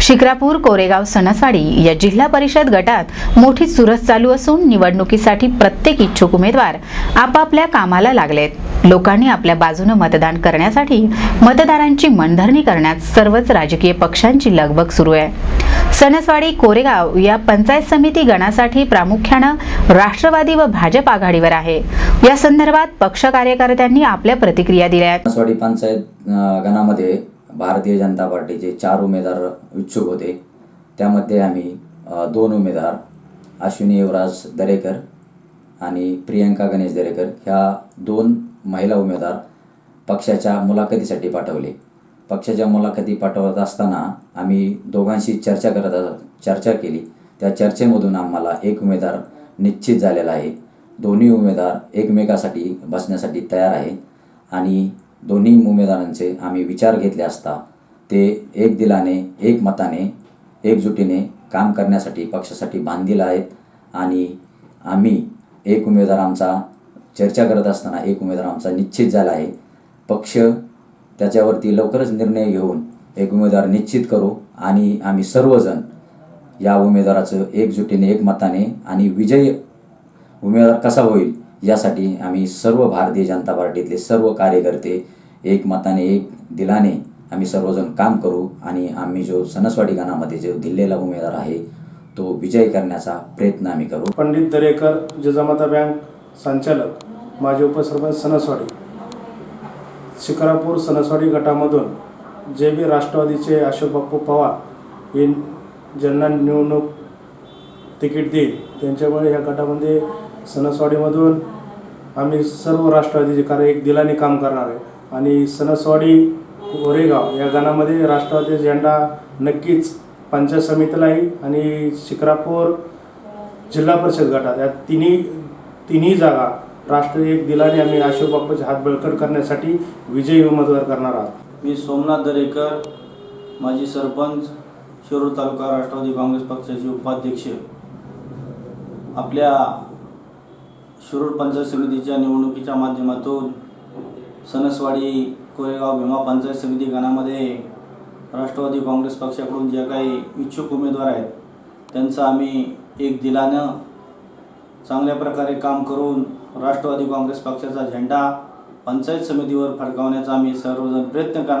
शिक्रापूर कोरेगाव सणसवाडी या जिल्हा परिषद गटात मोठी चुरस चालू असून निवडणुकीसाठी प्रत्येक इच्छुक उमेदवार आपापल्या कामाला लागलेत. लोकांनी आपल्या बाजूने मतदान करण्यासाठी मतदारांची मनधरणी करण्यात सर्वच राजकीय पक्षांची लगबग सुरू आहे. सणसवाडी कोरेगाव या पंचायत समिती गणासाठी प्रामुख्यानं राष्ट्रवादी व भाजप आघाडीवर आहे. या संदर्भात पक्ष कार्यकर्त्यांनी आपल्या प्रतिक्रिया दिल्या पंचायत गणामध्ये भारतीय जनता पार्टीचे चार उमेदवार इच्छुक होते. त्यामध्ये आम्ही दोन उमेदवार अश्विनी युवराज दरेकर आणि प्रियंका गणेश दरेकर ह्या दोन महिला उमेदवार पक्षाच्या मुलाखतीसाठी पाठवले. पक्षाच्या मुलाखती पाठवत असताना आम्ही दोघांशी चर्चा करत अस- चर्चा केली. त्या चर्चेमधून आम्हाला एक उमेदवार निश्चित झालेला आहे. दोन्ही उमेदवार एकमेकासाठी बसण्यासाठी तयार आहे. आणि दोन्ही उमेदवारांचे आम्ही विचार घेतले असता ते एक दिलाने एक मताने एकजुटीने काम करण्यासाठी पक्षासाठी बांधील आहेत आणि आम्ही एक उमेदवार आमचा चर्चा करत असताना एक उमेदवार आमचा निश्चित झाला आहे. पक्ष त्याच्यावरती लवकरच निर्णय घेऊन एक उमेदवार निश्चित करू आणि आम्ही सर्वजण या उमेदवाराचं एकजुटीने एकमताने आणि विजय उमेदवार कसा होईल यासाठी आम्ही सर्व भारतीय जनता पार्टीतले सर्व कार्यकर्ते एक मताने एक दिलाने आम्ही सर्वजण काम करू आणि आम्ही जो सणसवाडी गणामध्ये जो दिलेला उमेदवार आहे तो विजय करण्याचा प्रयत्न आम्ही करू. पंडित दरेकर जिजामाता बँक संचालक माजी उपसरपंच सणसवाडी. शिकारापूर सणसवाडी गटामधून जे बी राष्ट्रवादीचे अशोक बाप्पू पवार हे ज्यांना निवडणूक तिकीट देईल त्यांच्यामुळे ह्या गटामध्ये सणसवाडीमधून आम्ही सर्व राष्ट्रवादीचे कार्य एक दिलाने काम करणार आहे. आणि सणसवाडी कोरेगाव या गणामध्ये राष्ट्रवादी झेंडा नक्कीच पंचायत समितीलाही आणि शिक्रापूर जिल्हा परिषद गटात या तिन्ही तिन्ही जागा राष्ट्र एक दिलाने आम्ही अशोक बाप्पाचे हात बळकट करण्यासाठी विजयी उमेदवार करणार आहोत. मी सोमनाथ दरेकर माजी सरपंच शिरूर तालुका राष्ट्रवादी काँग्रेस पक्षाचे उपाध्यक्ष. आपल्या शिरूर पंचायत समितीच्या निवडणुकीच्या माध्यमातून सणसवाडी कोरेगाव भीमा पंचायत समिती गणामध्ये राष्ट्रवादी काँग्रेस पक्षाकडून जे काही इच्छुक उमेदवार आहेत त्यांचं आम्ही एक दिलानं चांगल्या प्रकारे काम करून राष्ट्रवादी काँग्रेस पक्षाचा झेंडा पंचायत समितीवर फडकावण्याचा आम्ही सर्वजण प्रयत्न करणार